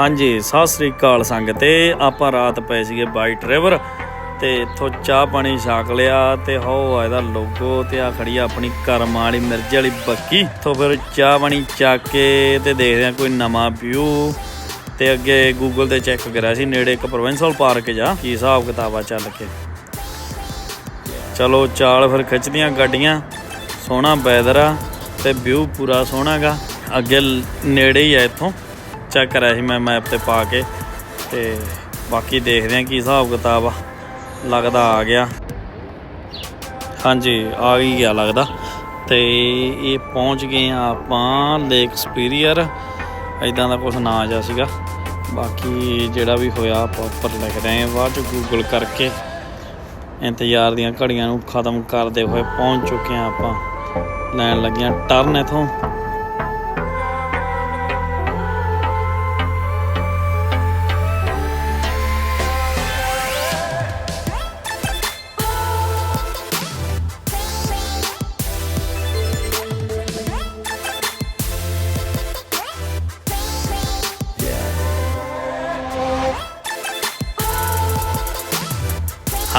ਹਾਂਜੀ, ਸਤਿ ਸ੍ਰੀ ਅਕਾਲ ਸੰਗ ਆਪਾਂ ਰਾਤ ਪਏ ਸੀਗੇ ਬਾਈਟ ਰਿਵਰ ਤੇ ਇੱਥੋਂ ਚਾਹ ਪਾਣੀ ਛਕ ਲਿਆ ਤੇ ਹੋ ਆ ਇਹਦਾ ਲੋਗੋ ਤੇ ਆ ਖੜੀ ਆ ਆਪਣੀ ਕਰਮ ਵਾਲੀ ਮਿਰਜ਼ ਵਾਲੀ ਬੱਕੀ। ਤੋਂ ਫਿਰ ਚਾਹ ਪਾਣੀ ਚੱਕ ਕੇ ਤੇ ਦੇਖਦੇ ਆ ਕੋਈ ਨਵਾਂ ਵਿਊ ਤੇ ਅੱਗੇ ਗੂਗਲ ਤੇ ਚੈੱਕ ਕਰਿਆ ਸੀ, ਨੇੜੇ ਇੱਕ ਪ੍ਰੋਵਿੰਸ਼ਲ ਪਾਰਕ ਜਾ। ਕੀ ਹਿਸਾਬ ਕਿਤਾਬਾ ਚੱਲ ਕੇ। ਚਲੋ ਚਾਲ ਫਿਰ ਖਿੱਚਦੀਆਂ ਗੱਡੀਆਂ। ਸੋਹਣਾ ਵੈਦਰ ਆ ਤੇ ਵਿਊ ਪੂਰਾ ਸੋਹਣਾਗਾ ਅੱਗੇ ਨੇੜੇ ਹੀ ਆ ਇੱਥੋਂ। ਚੈੱਕ ਕਰਿਆ ਸੀ ਮੈਂ ਮੈਪ ਤੇ ਪਾ ਕੇ ਤੇ ਬਾਕੀ ਦੇਖਦੇ ਆ ਕੀ ਹਿਸਾਬ ਕਿਤਾਬ ਆ। ਲੱਗਦਾ ਆ ਗਿਆ। ਹਾਂਜੀ, ਆ ਹੀ ਗਿਆ ਲੱਗਦਾ। ਤੇ ਇਹ ਪਹੁੰਚ ਗਏ ਆ ਆਪਾਂ ਲੇਕ ਸਪੀਰੀਅਰ ਐਦਾਂ ਦਾ ਕੁਝ ਨਾਂ ਜਾ ਸੀਗਾ। ਬਾਕੀ ਜਿਹੜਾ ਵੀ ਹੋਇਆ ਆਪਾਂ ਉੱਪਰ ਲਿਖ ਰਹੇ ਆ ਬਾਅਦ ਚ ਗੂਗਲ ਕਰਕੇ। ਇੰਤਜ਼ਾਰ ਦੀਆਂ ਘੜੀਆਂ ਨੂੰ ਖਤਮ ਕਰਦੇ ਹੋਏ ਪਹੁੰਚ ਚੁੱਕੇ ਆ ਆਪਾਂ। ਲੈਣ ਲੱਗੀਆਂ ਟਰਨ ਇਥੋਂ।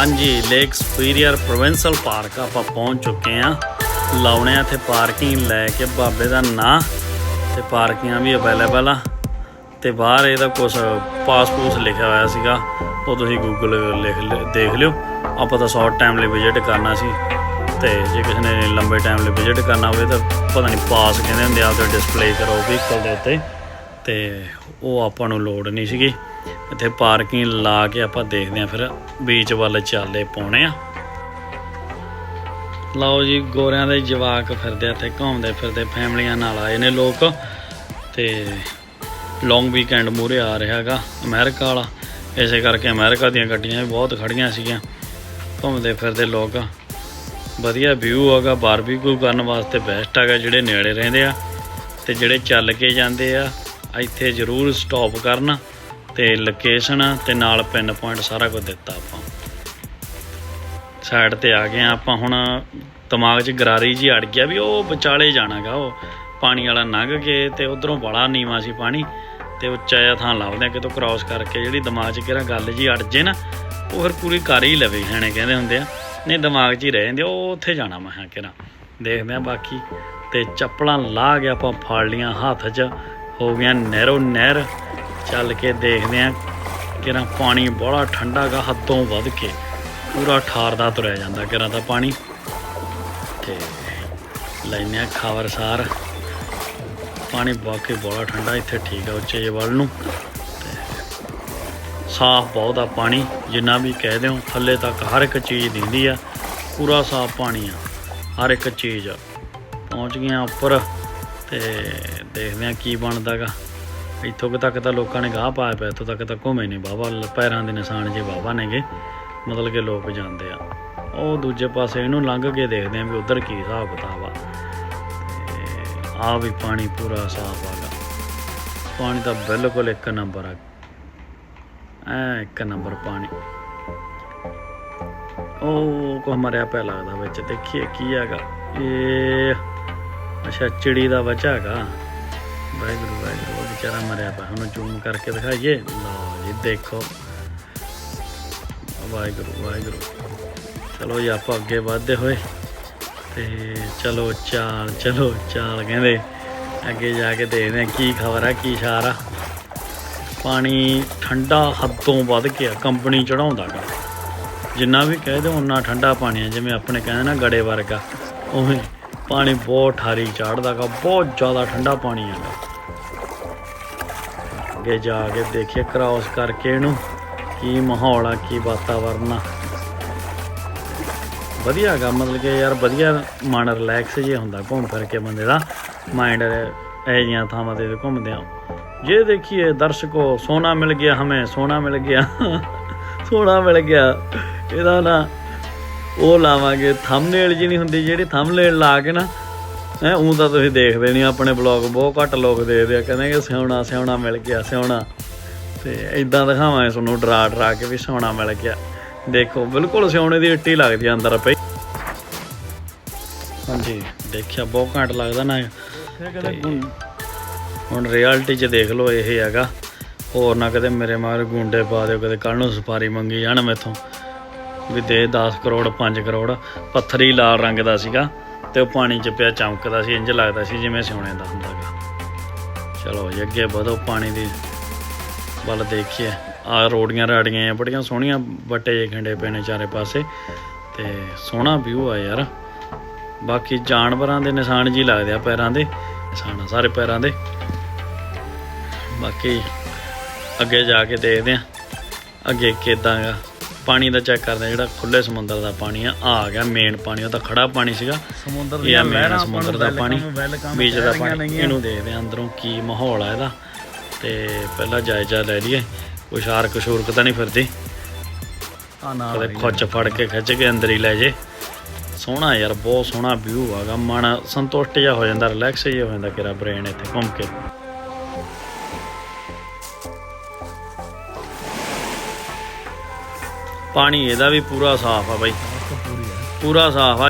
ਹਾਂਜੀ ਲੇਕ ਸੁਪੀਰੀਅਰ ਪ੍ਰੋਵਿੰਸ਼ਲ ਪਾਰਕ ਆਪਾਂ ਪਹੁੰਚ ਚੁੱਕੇ ਆ ਲਾਉਣੇ ਆ ਇੱਥੇ ਪਾਰਕਿੰਗ ਲੈ ਕੇ ਬਾਬੇ ਦਾ ਨਾਂ ਤੇ ਪਾਰਕਿੰਗਾਂ ਵੀ ਅਵੇਲੇਬਲ ਆ। ਤੇ ਬਾਹਰ ਇਹਦਾ ਕੁਝ ਪਾਸਪੋਰਟ ਲਿਖਿਆ ਹੋਇਆ ਸੀਗਾ, ਉਹ ਤੁਸੀਂ ਗੂਗਲ ਲਿਖ ਲਿ- ਦੇਖ ਲਿਓ। ਆਪਾਂ ਤਾਂ ਸ਼ਾਰਟ ਟਾਈਮ ਲਈ ਵਿਜ਼ਿਟ ਕਰਨਾ ਸੀ। ਤੇ ਜੇ ਕਿਸੇ ਨੇ ਲੰਬੇ ਟਾਈਮ ਲਈ ਵਿਜ਼ਿਟ ਕਰਨਾ ਹੋਵੇ ਤਾਂ ਪਤਾ ਨਹੀਂ ਪਾਸ ਕਹਿੰਦੇ ਹੁੰਦੇ ਆ ਤੇ ਡਿਸਪਲੇ ਕਰੋ ਵਹੀਕਲ ਦੇ ਉੱਤੇ। ਤੇ ਉਹ ਆਪਾਂ ਨੂੰ ਲੋੜ ਨਹੀਂ ਸੀਗੀ। ਇੱਥੇ ਪਾਰਕਿੰਗ ਲਾ ਕੇ ਆਪਾਂ ਦੇਖਦੇ ਆ ਫਿਰ ਬੀਚ ਵੱਲ ਚੱਲਦੇ ਪਾਉਣੇ ਆ। ਲਓ ਜੀ, ਗੋਰਿਆਂ ਦੇ ਜਵਾਕ ਫਿਰਦੇ ਇੱਥੇ ਘੁੰਮਦੇ ਫਿਰਦੇ, ਫੈਮਲੀਆਂ ਨਾਲ ਆਏ ਨੇ ਲੋਕ ਤੇ ਲੌਂਗ ਵੀਕਐਂਡ ਮੂਰੇ ਆ ਰਿਹਾ ਹੈਗਾ ਅਮਰੀਕਾ ਵਾਲਾ। ਇਸੇ ਕਰਕੇ ਅਮਰੀਕਾ ਦੀਆਂ ਗੱਡੀਆਂ ਵੀ ਬਹੁਤ ਖੜੀਆਂ ਸੀਗੀਆਂ। ਘੁੰਮਦੇ ਫਿਰਦੇ ਲੋਕ। ਵਧੀਆ ਵਿਊ ਹੈਗਾ ਬਾਰਬੀਕਿਊ ਕਰਨ ਵਾਸਤੇ ਬੈਸਟ ਹੈਗਾ, ਜਿਹੜੇ ਨੇੜੇ ਰਹਿੰਦੇ ਆ ਤੇ ਜਿਹੜੇ ਚੱਲ ਕੇ ਜਾਂਦੇ ਆ, ਇੱਥੇ ਜ਼ਰੂਰ ਸਟਾਪ ਕਰਨ। ਤੇ ਲੋਕੇਸ਼ਨ ਤੇ ਨਾਲ ਪਿੰਨ ਪੁਆਇੰਟ ਸਾਰਾ ਕੁਝ ਦਿੱਤਾ ਆਪਾਂ। ਸਾਈਡ ਤੇ ਆ ਗਏ ਆ ਆਪਾਂ ਹੁਣ, ਦਿਮਾਗ 'ਚ ਗਰਾਰੀ ਜੀ ਅੜ ਗਿਆ ਵੀ ਉਹ ਵਿਚਾਲੇ ਜਾਣਾਗਾ ਉਹ। ਪਾਣੀ ਵਾਲਾ ਲੰਘ ਕੇ ਤੇ ਉਧਰੋਂ ਬੜਾ ਨੀਵਾ ਸੀ ਪਾਣੀ, ਤੇ ਉੱਚਾ ਜਿਹਾ ਥਾਂ ਲੱਭਦੇ ਆ ਕਿਤੋਂ ਕ੍ਰਾਸ ਕਰਕੇ ਜਿਹੜੀ ਦਿਮਾਗ 'ਚ ਕਿਹੜਾ ਗੱਲ ਜੀ ਅੜ ਜੇ ਨਾ, ਉਹ ਫਿਰ ਪੂਰੀ ਕਰ ਹੀ ਲਵੇ ਹੈਣੇ ਕਹਿੰਦੇ ਹੁੰਦੇ ਆ। ਨਹੀਂ, ਦਿਮਾਗ 'ਚ ਹੀ ਰਹਿ ਜਾਂਦੇ ਉਹ ਉੱਥੇ ਜਾਣਾ ਮੈਂ ਹਾਂ ਕਿਹੜਾ। ਦੇਖਦੇ ਆ ਬਾਕੀ, ਤੇ ਚੱਪਲਾਂ ਲਾ ਕੇ ਆਪਾਂ ਫੜ ਲੀਆਂ ਹੱਥ 'ਚ, ਹੋ ਗਿਆ ਨਹਿਰੋ ਨਹਿਰ। ਚੱਲ ਕੇ ਦੇਖਦੇ ਆ ਕਿਰਾਂ ਪਾਣੀ ਬੜਾ ਠੰਡਾ ਗਾ, ਹੱਦੋਂ ਵੱਧ ਕੇ। ਪੂਰਾ ਠਾਰਦਾ ਤੁਰਿਆ ਜਾਂਦਾ ਕਿਰਾਂ ਦਾ ਪਾਣੀ। ਤੇ ਲੈਨੇ ਆ ਖਬਰਸਾਰ ਪਾਣੀ ਬਾਕੀ ਬੜਾ ਠੰਡਾ ਇੱਥੇ ਠੀਕ ਆ ਉੱਚੇ ਵੱਲ ਨੂੰ। ਤੇ ਸਾਫ਼ ਬਹੁਤ ਆ ਪਾਣੀ, ਜਿੰਨਾ ਵੀ ਕਹਿ ਦਿਓ, ਥੱਲੇ ਤੱਕ ਹਰ ਇੱਕ ਚੀਜ਼ ਦਿੰਦੀ ਆ। ਪੂਰਾ ਸਾਫ਼ ਪਾਣੀ ਆ, ਹਰ ਇੱਕ ਚੀਜ਼ ਪਹੁੰਚ ਗਏ ਆ ਉੱਪਰ ਤੇ ਦੇਖਦੇ ਆ ਕੀ ਬਣਦਾਗਾ ਇੱਥੋਂ ਤੱਕ ਤਾਂ ਲੋਕਾਂ ਨੇ ਗਾਹ ਪਾਇਆ ਪਿਆ, ਇੱਥੋਂ ਤੱਕ ਤਾਂ ਘੁੰਮੇ ਨਹੀਂ ਬਾਬਾ ਪੈਰਾਂ ਦੇ ਨਿਸ਼ਾਨ ਜੇ ਬਾਬਾ ਨੇਗੇ, ਮਤਲਬ ਕਿ ਲੋਕ ਜਾਂਦੇ ਆ। ਉਹ ਦੂਜੇ ਪਾਸੇ ਇਹਨੂੰ ਲੰਘ ਕੇ ਦੇਖਦੇ ਆ ਵੀ ਉਧਰ ਕੀ ਹਿਸਾਬ ਕਿਤਾਬ ਆ। ਤੇ ਆ ਵੀ ਪਾਣੀ ਪੂਰਾ ਸਾਫ਼ ਆਗਾ ਪਾਣੀ ਤਾਂ ਬਿਲਕੁਲ ਇੱਕ ਨੰਬਰ ਆ। ਐ ਇੱਕ ਨੰਬਰ ਪਾਣੀ। ਉਹ ਕੋ ਮਰਿਆ ਪਿਆ ਲੱਗਦਾ ਵਿੱਚ। ਦੇਖੀਏ ਕੀ ਹੈਗਾ। ਇਹ ਅੱਛਾ, ਚਿੜੀ ਦਾ ਬੱਚਾ ਹੈਗਾ। ਵਾਹਿਗੁਰੂ ਵਾਹਿਗੁਰੂ, ਉਹ ਵਿਚਾਰਾ ਮਰਿਆ ਪਿਆ। ਉਹਨੂੰ ਜ਼ੂਮ ਕਰਕੇ ਦਿਖਾਈਏ। ਲਓ ਜੀ, ਦੇਖੋ। ਵਾਹਿਗੁਰੂ ਵਾਹਿਗੁਰੂ। ਚਲੋ ਜੀ, ਆਪਾਂ ਅੱਗੇ ਵਧਦੇ ਹੋਏ। ਤੇ ਚਲੋ, ਚਾਲ ਚਲੋ, ਚਾਲ ਕਹਿੰਦੇ। ਅੱਗੇ ਜਾ ਕੇ ਦੇਖਦੇ ਆ ਕੀ ਖਬਰ ਆ, ਕੀ ਸ਼ਾਰ ਆ। ਪਾਣੀ ਠੰਡਾ ਹੱਦੋਂ ਵੱਧ ਗਿਆ ਆ, ਕੰਪਨੀ ਚੜਾਉਂਦਾ ਗਾ। ਜਿੰਨਾ ਵੀ ਕਹਿ ਦਿਓ ਉਨਾ ਠੰਡਾ ਪਾਣੀ ਆ, ਜਿਵੇਂ ਆਪਣੇ ਕਹਿੰਦੇ ਨਾ, ਗੜੇ ਵਰਗਾ। ਉਵੇਂ ਪਾਣੀ ਬਹੁਤ ਠਾਰੀ ਚੜਦਾ ਗਾ, ਬਹੁਤ ਜ਼ਿਆਦਾ ਠੰਡਾ ਪਾਣੀ ਆਗਾ ਅੱਗੇ ਜਾ ਕੇ ਦੇਖੀਏ ਕ੍ਰਾਸ ਕਰਕੇ ਇਹਨੂੰ ਕੀ ਮਾਹੌਲ ਆ, ਕੀ ਵਾਤਾਵਰਨ ਆ। ਵਧੀਆ ਗਾ, ਮਤਲਬ ਕਿ ਯਾਰ ਵਧੀਆ ਮਨ ਰਿਲੈਕਸ ਜੇ ਹੁੰਦਾ ਘੁੰਮ ਫਿਰ ਕੇ ਬੰਦੇ ਦਾ ਮਾਈਂਡ ਇਹ ਜੀਆਂ ਥਾਵਾਂ ਤੇ ਘੁੰਮਦੇ ਆ। ਜੇ ਦੇਖੀਏ ਦਰਸ਼ਕੋ, ਸੋਨਾ ਮਿਲ ਗਿਆ ਹਮੇ, ਸੋਨਾ ਮਿਲ ਗਿਆ, ਸੋਨਾ ਮਿਲ ਗਿਆ, ਇਹਦਾ ਨਾ ਉਹ ਲਾਵਾਂਗੇ। ਥੰਬਨੇਲ ਜੀ ਨਹੀਂ ਹੁੰਦੀ ਜਿਹੜੀ ਥੰਬਨੇਲ ਲਾ ਕੇ ਨਾ ਹੈ ਉਹ ਤਾਂ ਤੁਸੀਂ ਦੇਖਦੇ ਨਹੀਂ ਆਪਣੇ ਬਲੌਗ ਬਹੁਤ ਘੱਟ ਲੋਕ ਦੇਖਦੇ ਆ। ਕਹਿੰਦੇ ਕਿ ਸਿਉਣਾ ਸਿਉਣਾ ਮਿਲ ਗਿਆ ਸਿਉਣਾ। ਤੇ ਇਦਾਂ ਦਿਖਾਵਾਂਗੇ ਤੁਹਾਨੂੰ ਡਰਾ ਡਰਾ ਕੇ ਵੀ ਸੋਨਾ ਮਿਲ ਗਿਆ। ਦੇਖੋ ਬਿਲਕੁਲ ਸਿਉਣੇ ਦੀ ਇੱਟੀ ਲੱਗਦੀ ਆ ਅੰਦਰ ਪਈ ਹਾਂਜੀ ਦੇਖਿਆ ਬਹੁਤ ਘੱਟ ਲੱਗਦਾ ਨਾ। ਹੁਣ ਰਿਐਲਿਟੀ 'ਚ ਦੇਖ ਲਓ ਇਹ ਹੈਗਾ। ਹੋਰ ਨਾ ਕਦੇ ਮੇਰੇ ਮਾਰ ਗੁੰਡੇ ਪਾ ਦਿਓ ਕਦੇ ਕੱਲ ਨੂੰ ਸਫਾਰੀ ਮੰਗੀ ਜਾਣ ਮੈਥੋਂ। ਵੀ ਦੇ 10 ਕਰੋੜ 5 ਕਰੋੜ ਪੱਥਰ ਹੀ ਲਾਲ ਰੰਗ ਦਾ ਸੀਗਾ ਤੇ ਉਹ ਪਾਣੀ 'ਚ ਪਿਆ ਚਮਕਦਾ ਸੀ, ਇੰਜ ਲੱਗਦਾ ਸੀ ਜਿਵੇਂ ਸੋਨੇ ਦਾ ਹੁੰਦਾ ਹੁੰਦਾਗਾ ਚਲੋ ਜੀ, ਅੱਗੇ ਵਧੋ ਪਾਣੀ ਦੀ ਵੱਲ ਦੇਖੀਏ। ਆ ਰੋੜੀਆਂ ਰਾੜੀਆਂ ਆ, ਬੜੀਆਂ ਸੋਹਣੀਆਂ ਵੱਟੇ ਜਿਹੇ ਖੰਡੇ ਪਏ ਨੇ ਚਾਰੇ ਪਾਸੇ ਤੇ ਸੋਹਣਾ ਵਿਊ ਆ ਯਾਰ। ਬਾਕੀ ਜਾਨਵਰਾਂ ਦੇ ਨਿਸ਼ਾਨ ਜੀ ਲੱਗਦੇ ਆ ਪੈਰਾਂ ਦੇ, ਨਿਸ਼ਾਨ ਆ ਸਾਰੇ ਪੈਰਾਂ ਦੇ। ਬਾਕੀ ਅੱਗੇ ਜਾ ਕੇ ਦੇਖਦੇ ਆ, ਅੱਗੇ ਕਿਦਾਂ ਆ ਪਾਣੀ ਦਾ ਚੈੱਕ ਕਰਦੇ ਆ ਜਿਹੜਾ ਖੁੱਲੇ ਸਮੁੰਦਰ ਦਾ ਪਾਣੀ ਆ ਆ ਗਿਆ ਮੇਨ ਪਾਣੀ ਉਹ ਤਾਂ ਖੜਾ ਪਾਣੀ ਸੀਗਾ। ਸਮੁੰਦਰ ਇਹ ਆ ਮੇਨ ਸਮੁੰਦਰ ਦਾ ਪਾਣੀ ਬੀਚ ਦਾ ਪਾਣੀ ਇਹਨੂੰ ਦੇਖਦੇ ਆ ਅੰਦਰੋਂ ਕੀ ਮਾਹੌਲ ਆ ਇਹਦਾ। ਤੇ ਪਹਿਲਾਂ ਜਾਇਜ਼ਾ ਲੈ ਲਈਏ ਕੋਈ ਸ਼ਾਰਕ ਸ਼ੂਰਕ ਤਾਂ ਨਹੀਂ ਫਿਰਦੀ। ਆ ਨਾ ਕਦੇ ਖੁੱਚ ਫੜ ਕੇ ਖਿੱਚ ਕੇ ਅੰਦਰ ਹੀ ਲੈ ਜੇ। ਸੋਹਣਾ ਯਾਰ ਬਹੁਤ ਸੋਹਣਾ ਵਿਊ ਆਗਾ ਮਨ ਸੰਤੁਸ਼ਟ ਜਿਹਾ ਹੋ ਜਾਂਦਾ ਰਿਲੈਕਸ ਜਿਹਾ ਹੋ ਜਾਂਦਾ ਕਿਰਾ ਬ੍ਰੇਨ ਇੱਥੇ ਘੁੰਮ ਕੇ। ਪਾਣੀ ਇਹਦਾ ਵੀ ਪੂਰਾ ਸਾਫ਼ ਆ ਬਾਈ। ਪੂਰਾ ਸਾਫ਼ ਆ।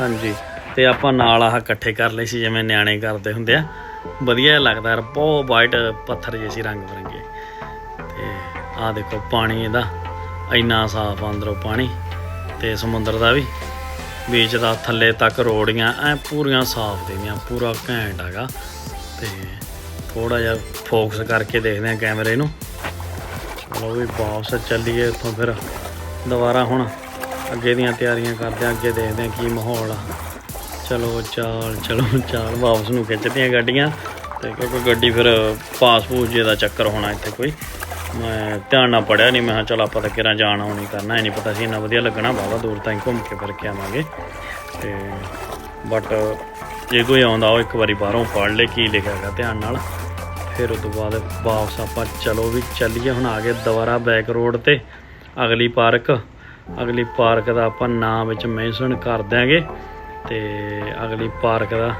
ਹਾਂਜੀ, ਤੇ ਆਪਾਂ ਨਾਲ ਆਹ ਇਕੱਠੇ ਕਰ ਲਏ ਸੀ, ਜਿਵੇਂ ਨਿਆਣੇ ਕਰਦੇ ਹੁੰਦੇ ਆ। ਵਧੀਆ ਲੱਗਦਾ ਯਾਰ, ਬਹੁਤ ਵਾਈਟ ਪੱਥਰ ਜਿਹੇ ਸੀ ਰੰਗ ਬਰੰਗੇ। ਤੇ ਆਹ ਦੇਖੋ ਪਾਣੀ ਇਹਦਾ, ਇੰਨਾ ਸਾਫ਼ ਆ ਅੰਦਰੋਂ ਪਾਣੀ। ਤੇ ਸਮੁੰਦਰ ਦਾ ਵੀ ਬੀਚ ਦਾ ਥੱਲੇ ਤੱਕ ਰੋੜੀਆਂ, ਐ ਪੂਰੀਆਂ ਸਾਫ਼ ਦੇਵੀਆਂ ਪੂਰਾ ਘੈਂਟ ਹੈਗਾ। ਤੇ ਥੋੜਾ ਜਿਹਾ ਫੋਕਸ ਕਰਕੇ ਦੇਖਦੇ ਆ ਕੈਮਰੇ ਨੂੰ। ਚਲੋ ਵੀ ਵਾਪਸ ਚੱਲੀਏ ਇੱਥੋਂ ਫਿਰ ਦੁਬਾਰਾ ਹੁਣ ਅੱਗੇ ਦੀਆਂ ਤਿਆਰੀਆਂ ਕਰਦੇ ਆ ਅੱਗੇ ਦੇਖਦੇ ਆ ਕੀ ਮਾਹੌਲ ਆ। ਚਲੋ ਚਾਲ ਚਲੋ ਚਾਲ, ਵਾਪਸ ਨੂੰ ਖਿੱਚਦੀਆਂ ਗੱਡੀਆਂ ਤੇ ਕਿਉਂਕਿ ਗੱਡੀ ਫਿਰ ਪਾਸਪੋਰਟ ਜੇ ਦਾ ਚੱਕਰ ਹੋਣਾ ਇੱਥੇ ਕੋਈ। ਮੈਂ ਧਿਆਨ ਨਾਲ ਪੜਿਆ ਨਹੀਂ ਮੈਂ ਕਿਹਾ ਚਲ ਆਪਾਂ ਤਾਂ ਕਿਰਾਂ ਜਾਣ ਆਉਣੀ ਕਰਨਾ, ਇਹ ਨਹੀਂ ਪਤਾ ਸੀ ਇੰਨਾ ਵਧੀਆ ਲੱਗਣਾ ਬਾਵਾ ਦੂਰ ਤਾਈਂ ਘੁੰਮ ਕੇ ਫਿਰ ਕੇ ਆਵਾਂਗੇ। ਤੇ ਬਟ ਜੇ ਕੋਈ ਆਉਂਦਾ ਉਹ ਇੱਕ ਵਾਰੀ ਬਾਹਰੋਂ ਪੜ੍ਹ ਲੇ ਕੀ ਲਿਖਿਆ ਹੈਗਾ ਧਿਆਨ ਨਾਲ। ਫਿਰ ਉਸ ਤੋਂ ਬਾਅਦ ਵਾਪਸ ਆਪਾਂ ਚਲੋ ਵੀ ਚੱਲੀਏ। ਹੁਣ ਆ ਗਏ ਦੁਬਾਰਾ ਬੈਕ ਰੋਡ ਤੇ। ਅਗਲੀ ਪਾਰਕ ਅਗਲੀ ਪਾਰਕ ਦਾ ਆਪਾਂ ਨਾਮ ਵਿੱਚ ਮੈਂਸ਼ਨ ਕਰ ਦਿਆਂਗੇ। ਤੇ ਅਗਲੀ ਪਾਰਕ ਦਾ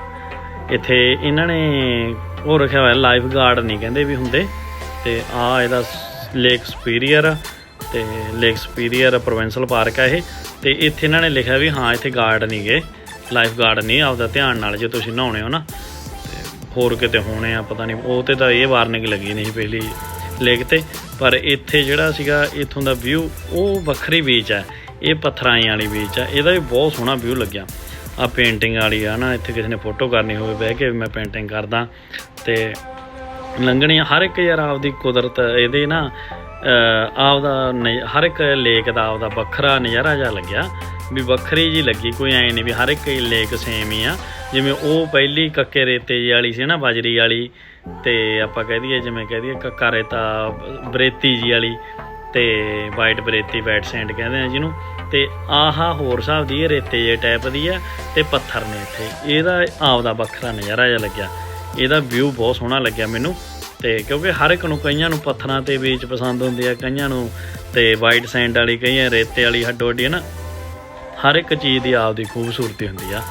ਇੱਥੇ ਇਹਨਾਂ ਨੇ ਉਹ ਰੱਖਿਆ ਹੋਇਆ ਲਾਈਫ ਗਾਰਡ ਨਹੀਂ ਕਹਿੰਦੇ ਵੀ ਹੁੰਦੇ। ਤੇ ਆ ਇਹਦਾ ਲੇਕ ਸੁਪੀਰੀਅਰ ਤੇ ਲੇਕ ਸੁਪੀਰੀਅਰ ਪ੍ਰੋਵਿੰਸ਼ਲ ਪਾਰਕ ਆ ਇਹ। ਤੇ ਇੱਥੇ ਇਹਨਾਂ ਨੇ ਲਿਖਿਆ ਵੀ ਹਾਂ, ਇੱਥੇ ਗਾਰਡ ਨਹੀਂ ਗਏ ਲਾਈਫ ਗਾਰਡ ਨਹੀਂ ਆਪਦਾ ਧਿਆਨ ਨਾਲ ਜੇ ਤੁਸੀਂ ਨਹਾਉਣੇ ਹੋ ਨਾ। ਹੋਰ ਕਿਤੇ ਹੋਣੇ ਆ, ਪਤਾ ਨਹੀਂ। ਉਹ ਤੇ ਤਾਂ ਇਹ ਵਾਰਨਿੰਗ ਲੱਗੀ ਨਹੀਂ ਸੀ ਪਹਿਲੀ ਲੇਕ ਤੇ, ਪਰ ਇੱਥੇ ਜਿਹੜਾ ਸੀਗਾ, ਇੱਥੋਂ ਦਾ ਵਿਊ ਉਹ ਵੱਖਰੀ ਬੀਚ ਹੈ ਇਹ ਪੱਥਰਾਂ ਵਾਲੀ ਬੀਚ ਆ। ਇਹਦਾ ਵੀ ਬਹੁਤ ਸੋਹਣਾ ਵਿਊ ਲੱਗਿਆ। ਆ ਪੇਂਟਿੰਗ ਵਾਲੀ ਆ ਨਾ, ਇੱਥੇ ਕਿਸੇ ਨੇ ਫੋਟੋ ਕਰਨੀ ਹੋਵੇ, ਬਹਿ ਕੇ ਵੀ ਮੈਂ ਪੇਂਟਿੰਗ ਕਰਦਾ। ਤੇ ਲੰਘਣੀ ਹਰ ਇੱਕ ਯਾਰ ਆਪਦੀ ਕੁਦਰਤ, ਇਹਦੇ ਨਾ ਆਪਦਾ ਨਜ਼- ਹਰ ਇੱਕ ਲੇਕ ਦਾ ਆਪਦਾ ਵੱਖਰਾ ਨਜ਼ਾਰਾ ਜਿਹਾ ਲੱਗਿਆ। ਵੀ ਵੱਖਰੀ ਜੀ ਲੱਗੀ, ਕੋਈ ਐ ਨਹੀਂ ਵੀ ਹਰ ਇੱਕ ਲੇਕ ਸੇਮ ਹੀ ਆ। ਜਿਵੇਂ ਉਹ ਪਹਿਲੀ ਕੱਕੇ ਰੇਤੇ ਜੀ ਵਾਲੀ ਸੀ ਨਾ, ਬਾਜਰੀ ਵਾਲੀ, ਤੇ ਆਪਾਂ ਕਹਿ ਦਈਏ, ਜਿਵੇਂ ਕਹਿ ਦਈਏ ਕੱਕਾ ਰੇਤਾ ਬਰੇਤੀ ਜੀ ਵਾਲੀ ਤੇ ਵਾਈਟ ਬਰੇਤੀ ਵਾਈਟ ਸੈਂਡ ਕਹਿੰਦੇ ਆ ਜਿਹਨੂੰ, ਤੇ ਆਹਾ ਹੋਰ ਹਿਸਾਬ ਦੀ ਇਹ ਰੇਤੇ ਜੇ ਟਾਈਪ ਦੀ ਆ ਤੇ ਪੱਥਰ ਨੇ ਇੱਥੇ। ਇਹਦਾ ਆਪ ਦਾ ਵੱਖਰਾ ਨਜ਼ਾਰਾ ਜਿਹਾ ਲੱਗਿਆ। ਇਹਦਾ ਵਿਊ ਬਹੁਤ ਸੋਹਣਾ ਲੱਗਿਆ ਮੈਨੂੰ। ਤੇ ਕਿਉਂਕਿ ਹਰ ਇੱਕ ਨੂੰ ਕਈਆਂ ਨੂੰ ਪੱਥਰਾਂ ਤੇ ਬੀਚ ਪਸੰਦ ਹੁੰਦੇ ਆ, ਕਈਆਂ ਨੂੰ ਤੇ ਵਾਈਟ ਸੈਂਡ ਵਾਲੀ, ਕਈਆਂ ਰੇਤੇ ਵਾਲੀ ਹੱਡੋ ਹੱਡੀ ਹੈ ਨਾ, ਹਰ ਇੱਕ ਚੀਜ਼ ਦੀ ਆਪਦੀ ਖੂਬਸੂਰਤੀ ਹੁੰਦੀ ਆ।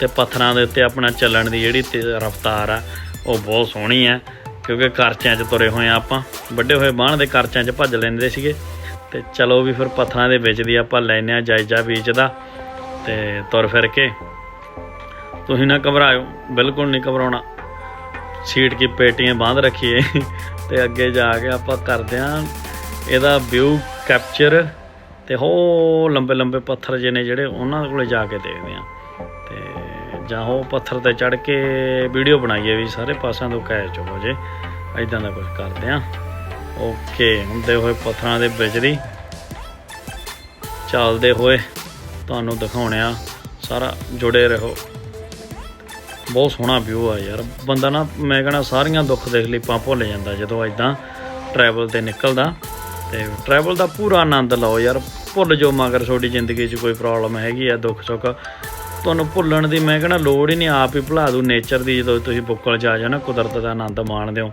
ਤੇ ਪੱਥਰਾਂ ਦੇ ਉੱਤੇ ਆਪਣਾ ਚੱਲਣ ਦੀ ਜਿਹੜੀ ਰਫ਼ਤਾਰ ਆ, ਉਹ ਬਹੁਤ ਸੋਹਣੀ ਆ, ਕਿਉਂਕਿ ਕਰਚਿਆਂ 'ਚ ਤੁਰੇ ਹੋਏ ਆ ਆਪਾਂ। ਵੱਡੇ ਹੋਏ ਬਾਣ ਦੇ ਕਰਚਿਆਂ 'ਚ ਭੱਜ ਲੈਂਦੇ ਸੀਗੇ। ਤੇ ਚਲੋ ਵੀ ਫਿਰ ਪੱਥਰਾਂ ਦੇ ਵਿੱਚ ਦੀ ਆਪਾਂ ਲੈਨੇ ਆ ਜਾਇਜ਼ਾ ਬੀਚ ਦਾ ਤੇ ਤੁਰ ਫਿਰ ਕੇ। ਤੁਸੀਂ ਨਾ ਘਬਰਾਇਓ, ਬਿਲਕੁਲ ਨਹੀਂ ਘਬਰਾਉਣਾ। ਸੀਟ ਕੀ ਪੇਟੀਆਂ ਬਾਂਧ ਰੱਖੀਏ। ਤੇ ਅੱਗੇ ਜਾ ਕੇ ਆਪਾਂ ਕਰਦੇ ਆਂ ਇਹਦਾ ਵਿਊ ਕੈਪਚਰ ਤੇ ਹੋ ਲੰਬੇ ਲੰਬੇ ਪੱਥਰ ਜਿਹੇ ਨੇ ਜਿਹੜੇ ਉਹਨਾਂ ਕੋਲੇ ਜਾ ਕੇ ਦੇਖਦੇ ਆਂ ਜਾਂ ਉਹ ਪੱਥਰ ਤੇ ਚੜ ਕੇ ਵੀਡੀਓ ਬਣਾਈਏ ਵੀ ਸਾਰੇ ਪਾਸਿਆਂ ਤੋਂ ਕੈਚ ਹੋ ਜੇ। ਐਦਾਂ ਦਾ ਕੁਝ ਕਰਦੇ ਆਂ ਓਕੇ, ਹੁੰਦੇ ਹੋਏ ਪੱਥਰਾਂ ਦੇ ਵਿੱਚ ਦੀ ਚੱਲਦੇ ਹੋਏ ਤੁਹਾਨੂੰ ਦਿਖਾਉਣੇ ਆ ਸਾਰਾ ਜੁੜੇ ਰਹੋ। ਬਹੁਤ ਸੋਹਣਾ ਵਿਊ ਆ ਯਾਰ। ਬੰਦਾ ਨਾ, ਮੈਂ ਕਹਣਾ ਸਾਰੀਆਂ ਦੁੱਖ ਦੇਖ ਲਈ ਪਾ ਭੁੱਲ ਜਾਂਦਾ ਜਦੋਂ ਐਦਾਂ ਟਰੈਵਲ ਤੇ ਨਿਕਲਦਾ। ਤੇ ਟਰੈਵਲ ਦਾ ਪੂਰਾ ਆਨੰਦ ਲਓ ਯਾਰ। ਭੁੱਲ ਜੋ ਮਗਰ, ਤੁਹਾਡੀ ਜ਼ਿੰਦਗੀ 'ਚ ਕੋਈ ਪ੍ਰੋਬਲਮ ਹੈਗੀ ਆ ਦੁੱਖ ਸੁੱਖ ਤੁਹਾਨੂੰ ਭੁੱਲਣ ਦੀ ਮੈਂ ਕਹਿੰਦਾ ਲੋੜ ਹੀ ਨਹੀਂ, ਆਪ ਹੀ ਭੁਲਾ ਦੂ ਨੇਚਰ ਦੀ, ਜਦੋਂ ਤੁਸੀਂ ਬੁੱਕਲ ਜਾ ਜਾਣਾ, ਕੁਦਰਤ ਦਾ ਆਨੰਦ ਮਾਣਦੇ ਹੋ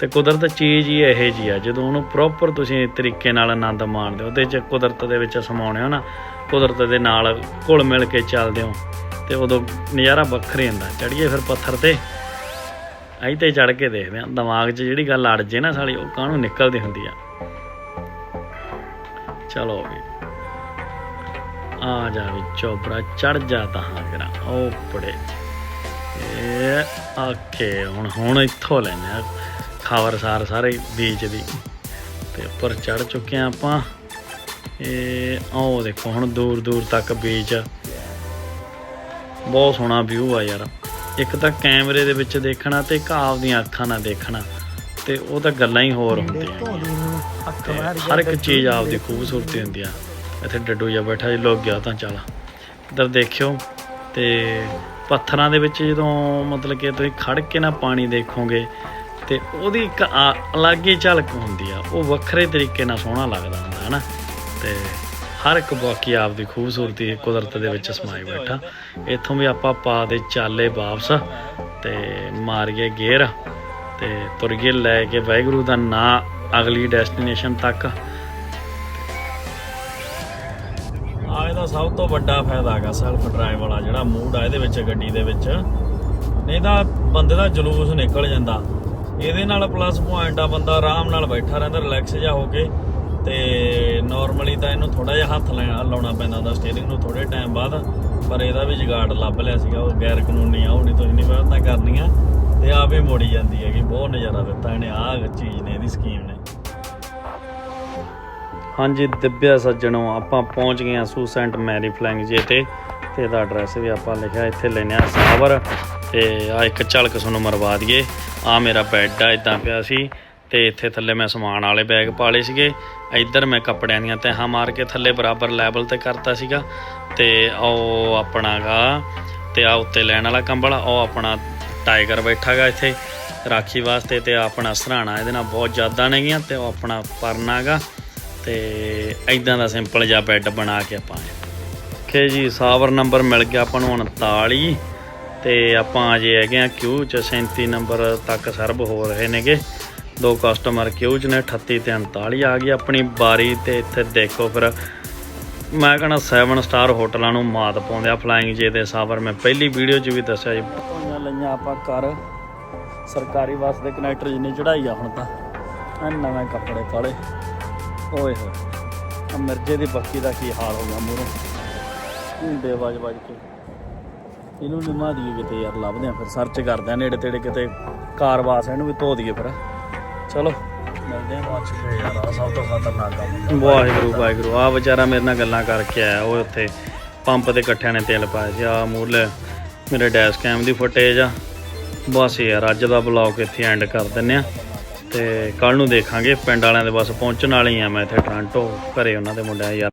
ਤੇ ਕੁਦਰਤ ਚੀਜ਼ ਹੀ ਇਹੋ ਜੀ ਆ, ਜਦੋਂ ਉਹਨੂੰ ਪ੍ਰੋਪਰ ਤੁਸੀਂ ਤਰੀਕੇ ਨਾਲ ਆਨੰਦ ਮਾਣਦੇ ਹੋ ਉਹਦੇ 'ਚ ਕੁਦਰਤ ਦੇ ਵਿੱਚ ਸਮਾਉਣੇ ਹੋ ਨਾ, ਕੁਦਰਤ ਦੇ ਨਾਲ ਘੁਲ ਮਿਲ ਕੇ ਚੱਲਦੇ ਹੋ, ਤੇ ਉਦੋਂ ਨਜ਼ਾਰਾ ਵੱਖਰੇ ਹੁੰਦਾ ਚੜੀਏ ਫਿਰ ਪੱਥਰ ਤੇ ਅਹੀਂ ਤੇ ਚੜ ਕੇ ਦੇਖਦੇ ਆ ਦਿਮਾਗ 'ਚ ਜਿਹੜੀ ਗੱਲ ਅੜ ਜੇ ਨਾ ਸਾਲੀ, ਉਹ ਕਾਹਨੂੰ ਨਿਕਲਦੀ ਹੁੰਦੀ ਆ। ਚਲੋ ਵੀ। ਆ ਜਾ ਵੀ ਚੋਪੜਾ ਚੜ ਜਾ ਤਾਂ ਕਰਾਂ ਉਹ ਪੜੇ ਇਹ ਆਕੇ ਹੁਣ ਹੁਣ ਇੱਥੋਂ ਲੈਨੇ ਆ। ਖਬਰਸਾਰ ਸਾਰੇ ਬੀਚ ਦੀ। ਤੇ ਉੱਪਰ ਚੜ ਚੁੱਕੇ ਆ ਆਪਾਂ। ਇਹ ਆਹ ਦੇਖੋ ਹੁਣ ਦੂਰ ਦੂਰ ਤੱਕ ਬੀਚ। ਬਹੁਤ ਸੋਹਣਾ ਵਿਊ ਆ ਯਾਰ। ਇੱਕ ਤਾਂ ਕੈਮਰੇ ਦੇ ਵਿੱਚ ਦੇਖਣਾ ਤੇ ਇੱਕ ਆਪਦੀਆਂ ਅੱਖਾਂ ਨਾਲ ਦੇਖਣਾ। ਤੇ ਉਹ ਤਾਂ ਗੱਲਾਂ ਹੀ ਹੋਰ ਹੁੰਦੀਆਂ ਹਰ ਇੱਕ ਚੀਜ਼ ਆਪਦੀ ਖੂਬਸੂਰਤੀ ਹੁੰਦੀ ਆ। ਇੱਥੇ ਡੱਡੂ ਜਿਹਾ ਬੈਠਾ ਜੀ ਲੋਕ ਗਿਆ ਤਾਂ ਚੱਲ। ਇੱਧਰ ਦੇਖਿਓ ਤੇ ਪੱਥਰਾਂ ਦੇ ਵਿੱਚ ਜਦੋਂ ਮਤਲਬ ਕਿ ਤੁਸੀਂ ਖੜ ਕੇ ਨਾ ਪਾਣੀ ਦੇਖੋਗੇ ਤੇ ਉਹਦੀ ਇੱਕ ਆ- ਅਲੱਗ ਹੀ ਝਲਕ ਹੁੰਦੀ ਆ। ਉਹ ਵੱਖਰੇ ਤਰੀਕੇ ਨਾਲ ਸੋਹਣਾ ਲੱਗਦਾ ਹੁੰਦਾ ਹੈ ਨਾ ਤੇ ਹਰ ਇੱਕ ਬਾਕੀ ਆਪ ਦੀ ਖੂਬਸੂਰਤੀ ਕੁਦਰਤ ਦੇ ਵਿੱਚ ਸਮਾਈ ਬੈਠਾ। ਇੱਥੋਂ ਵੀ ਆਪਾਂ ਪਾ ਦੇ ਚਾਲੇ ਵਾਪਸ ਤੇ ਮਾਰੀਏ ਗੇਰ ਤੇ ਤੁਰਗੇ ਲੈ ਕੇ। ਵਾਹਿਗੁਰੂ ਦਾ ਨਾਂ ਅਗਲੀ ਡੈਸਟੀਨੇਸ਼ਨ ਤੱਕ। ਸਭ ਤੋਂ ਵੱਡਾ ਫਾਇਦਾ ਹੈਗਾ ਸੈਲਫ ਡਰਾਈਵ ਵਾਲਾ, ਜਿਹੜਾ ਮੂਡ ਆ ਇਹਦੇ ਵਿੱਚ, ਗੱਡੀ ਦੇ ਵਿੱਚ। ਨਹੀਂ ਤਾਂ ਬੰਦੇ ਦਾ ਜਲੂਸ ਨਿਕਲ ਜਾਂਦਾ। ਇਹਦੇ ਨਾਲ ਪਲੱਸ ਪੁਆਇੰਟ ਆ, ਬੰਦਾ ਆਰਾਮ ਨਾਲ ਬੈਠਾ ਰਹਿੰਦਾ ਰਿਲੈਕਸ ਜਿਹਾ ਹੋ ਕੇ। ਤੇ ਨਾਰਮਲੀ ਤਾਂ ਇਹਨੂੰ ਥੋੜਾ ਜਿਹਾ ਹੱਥ ਲੈ- ਲਾਉਣਾ ਪੈਂਦਾ ਹੁੰਦਾ ਸਟੀਅਰਿੰਗ ਨੂੰ ਥੋੜੇ ਟਾਈਮ ਬਾਅਦ। ਪਰ ਇਹਦਾ ਵੀ ਜੁਗਾੜ ਲੱਭ ਲਿਆ ਸੀਗਾ, ਉਹ ਗੈਰ ਕਾਨੂੰਨੀ ਆ ਉਹ ਨਹੀਂ ਤੁਸੀਂ ਨਹੀਂ ਪਤਾ ਕਰਨੀਆਂ। ਤੇ ਆਪੇ ਮੋੜੀ ਜਾਂਦੀ ਹੈਗੀ, ਬਹੁਤ ਨਜ਼ਾਰਾ ਦਿੱਤਾ ਇਹਨੇ, ਆਹ ਚੀਜ਼ ਨੇ, ਇਹਦੀ ਸਕੀਮ ਨੇ। ਹਾਂਜੀ, ਦਿਵਿਆ ਸੱਜਣੋ, ਆਪਾਂ ਪਹੁੰਚ ਗਏ ਆ ਸੂਸੈਂਟ ਮੈਰੀ ਫਲੈਂਗ ਜੇ ਤੇ ਤੇ ਇਹਦਾ ਐਡਰੈਸ ਵੀ ਆਪਾਂ ਲਿਖਿਆ, ਇੱਥੇ ਲੈਨੇ ਆ ਸਾਵਰ। ਤੇ ਆ ਇੱਕ ਝਲਕ ਤੁਹਾਨੂੰ ਮਰਵਾ ਦਈਏ। ਆ ਮੇਰਾ ਬੈੱਡ ਆ ਇਦਾਂ ਪਿਆ ਸੀ। ਤੇ ਇੱਥੇ ਥੱਲੇ ਮੈਂ ਸਮਾਨ ਵਾਲੇ ਬੈਗ ਪਾਲੇ ਸੀਗੇ। ਇੱਧਰ ਮੈਂ ਕੱਪੜਿਆਂ ਦੀਆਂ ਤਹਾਂ ਮਾਰ ਕੇ ਥੱਲੇ ਬਰਾਬਰ ਲੈਵਲ ਤੇ ਕਰਤਾ ਸੀਗਾ। ਤੇ ਉਹ ਆਪਣਾਗਾ, ਤੇ ਆ ਉੱਤੇ ਲੈਣ ਵਾਲਾ ਕੰਬਲ ਉਹ ਆਪਣਾ ਟਾਈਗਰ ਬੈਠਾਗਾ ਇੱਥੇ ਰਾਖੀ ਵਾਸਤੇ। ਤੇ ਆਪਣਾ ਸਰਾਣਾ, ਇਹਦੇ ਨਾਲ ਬਹੁਤ ਜ਼ਿਆਦਾ ਨੇਗੀਆਂ, ਤੇ ਉਹ ਆਪਣਾ ਪਰਨਾਗਾ। ਤੇ ਐਦਾਂ ਦਾ ਸਿੰਪਲ ਜਿਹਾ ਬੈੱਡ ਬਣਾ ਕੇ ਆਪਾਂ ਓਕੇ ਜੀ, ਸਾਵਰ ਨੰਬਰ ਮਿਲ ਗਿਆ ਆਪਾਂ ਨੂੰ 39 ਤੇ ਆਪਾਂ ਅਜੇ ਹੈਗੇ ਆ ਕਿਊ ਚ 37 ਨੰਬਰ ਤੱਕ ਸਰਵ ਹੋ ਰਹੇ ਨੇਗੇ। ਦੋ ਕਸਟਮਰ ਕਿਊ ਚ ਨੇ 38 ਤੇ 39 ਆ ਗਈ ਆਪਣੀ ਬਾਰੀ ਤੇ ਇੱਥੇ ਦੇਖੋ ਫਿਰ। ਮੈਂ ਕਹਣਾ 7 ਸਟਾਰ ਹੋਟਲਾਂ ਨੂੰ ਮਾਤ ਪਾਉਂਦੇ ਆ ਫਲਾਈਂਗ ਜੇ ਦੇ ਸਾਵਰ। ਮੈਂ ਪਹਿਲੀ ਵੀਡੀਓ 'ਚ ਵੀ ਦੱਸਿਆ ਜੀ। ਪਈਆਂ ਲਈਆਂ ਆਪਾਂ ਕਰ ਸਰਕਾਰੀ ਬੱਸ ਦੇ ਕਨੈਕਟਰ ਜਿੰਨੀ ਚੜਾਈ ਆ ਹੁਣ ਤਾਂ। ਐਨ ਨਵੇਂ ਕੱਪੜੇ ਪਾਲੇ ਓਏ ਹੋਏ। ਆ ਮਿਰਜੇ ਦੀ ਬੱਕੀ ਦਾ ਕੀ ਹਾਲ ਹੋ ਗਿਆ ਮੂਰੋਂ ਹੁੰਦੇ ਵੱਜ ਵੱਜ ਕੇ। ਇਹਨੂੰ ਨਿਮਾ ਦੀਏ ਕਿਤੇ ਯਾਰ ਲੱਭਦੇ ਆ ਫਿਰ। ਸਰਚ ਕਰਦੇ ਆ ਨੇੜੇ ਤੇੜੇ ਕਿਤੇ ਕਾਰ ਵਾਸ ਇਹਨੂੰ ਵੀ ਧੋ ਦਈਏ ਫਿਰ। ਚਲੋ। ਮਿਲਦੇ ਆ ਬਾਅਦ ਚ ਯਾਰ ਆਹ ਸਭ ਤੋਂ ਖਤਰਨਾਕ ਕੰਮ ਵਾਹਿਗੁਰੂ ਵਾਹਿਗੁਰੂ। ਆ ਵਿਚਾਰਾ ਮੇਰੇ ਨਾਲ ਗੱਲਾਂ ਕਰਕੇ ਆਇਆ। ਉਹ ਉੱਥੇ ਪੰਪ ਤੇ ਇਕੱਠਿਆਂ ਨੇ ਤੇਲ ਪਾਇਆ ਸੀ। ਆ ਮੂਰਲੇ ਮੇਰੇ ਡੈਸ਼ ਕੈਮ ਦੀ ਫੁਟੇਜ ਆ। ਬਸ ਯਾਰ ਅੱਜ ਦਾ ਬਲੌਗ ਇੱਥੇ ਐਂਡ ਕਰ ਦਿੰਨੇ ਆ ਤੇ ਕੱਲ ਨੂੰ ਦੇਖਾਂਗੇ, ਪਿੰਡ ਵਾਲਿਆਂ ਦੇ ਬਸ ਪਹੁੰਚਣ ਵਾਲੇ ਆ। ਮੈਂ ਇੱਥੇ ਟ੍ਰਾਂਟੋ ਘਰੇ, ਉਹਨਾਂ ਦੇ ਮੁੰਡਿਆਂ ਯਾਰ